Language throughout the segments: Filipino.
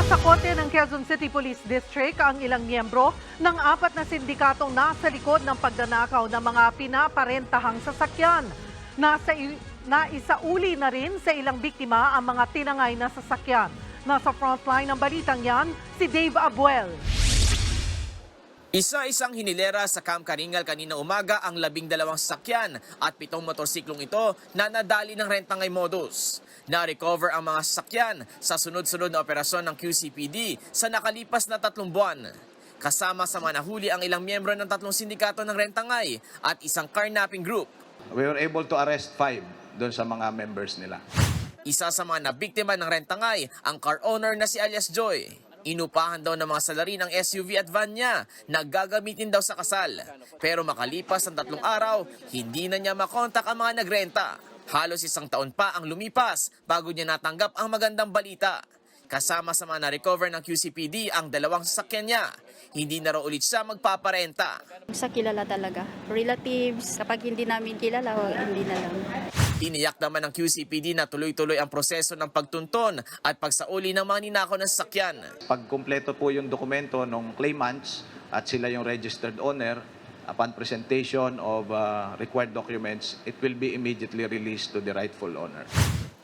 Nasa kote ng Quezon City Police District ang ilang miyembro ng apat na sindikatong nasa likod ng pagdanakaw ng mga pinaparentahang sasakyan. Nasa naisauli na rin sa ilang biktima ang mga tinangay na sasakyan. Nasa frontline ng balitang yan, si Dave Abuel. Isa-isang hinilera sa Camp Karingal kanina umaga ang labing dalawang sasakyan at pitong motorsiklong ito na nadali ng rentangay modus. Na-recover ang mga sasakyan sa sunod-sunod na operasyon ng QCPD sa nakalipas na tatlong buwan. Kasama sa mga nahuli ang ilang miyembro ng tatlong sindikato ng rentangay at isang carnapping group. We were able to arrest five doon sa mga members nila. Isa sa mga nabiktima ng rentangay, ang car owner na si alias Joy. Inupahan daw ng mga salari ng SUV at van niya na gagamitin daw sa kasal. Pero makalipas ang tatlong araw, hindi na niya makontak ang mga nagrenta. Halos isang taon pa ang lumipas bago niya natanggap ang magandang balita. Kasama sa mga na-recover ng QCPD ang dalawang sasakyan niya. Hindi na raw ulit siya magpaparenta. Sa kilala talaga. Relatives, kapag hindi namin kilala, o hindi na lang. Tiniyak naman ng QCPD na tuloy-tuloy ang proseso ng pagtunton at pagsauli ng mga ninakaw ng sasakyan. Pag kumpleto po yung dokumento ng claimants at sila yung registered owner, upon presentation of uh, required documents, it will be immediately released to the rightful owner.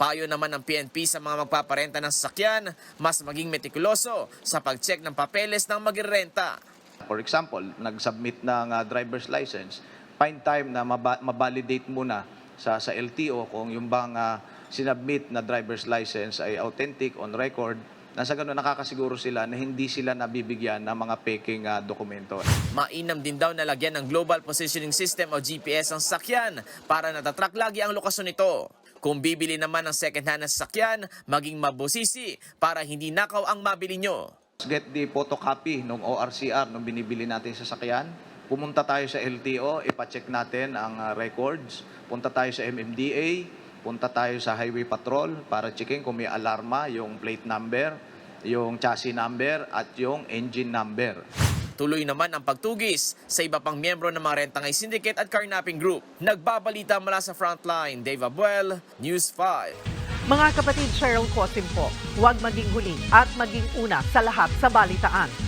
Payo naman ng PNP sa mga magpaparenta ng sasakyan, mas maging metikuloso sa pag-check ng papeles ng magirenta. For example, nag-submit ng uh, driver's license, find time na maba- mabalidate muna sa, sa LTO kung yung bang uh, sinubmit na driver's license ay authentic, on record, na sa ganun nakakasiguro sila na hindi sila nabibigyan ng mga peking uh, dokumento. Mainam din daw na lagyan ng Global Positioning System o GPS ang sasakyan para natatrack lagi ang lokasyon nito. Kung bibili naman ng second-hand na sasakyan, maging mabusisi para hindi nakaw ang mabili nyo. Get the photocopy ng ORCR nung binibili natin sa sakyan. Pumunta tayo sa LTO, ipacheck natin ang uh, records. Punta tayo sa MMDA, punta tayo sa Highway Patrol para checking kung may alarma, yung plate number, yung chassis number, at yung engine number. Tuloy naman ang pagtugis sa iba pang miyembro ng mga rentangay syndicate at carnapping group. Nagbabalita mula sa frontline, Dave Abuel, News 5. Mga kapatid Cheryl Cosim po, huwag maging huli at maging una sa lahat sa balitaan.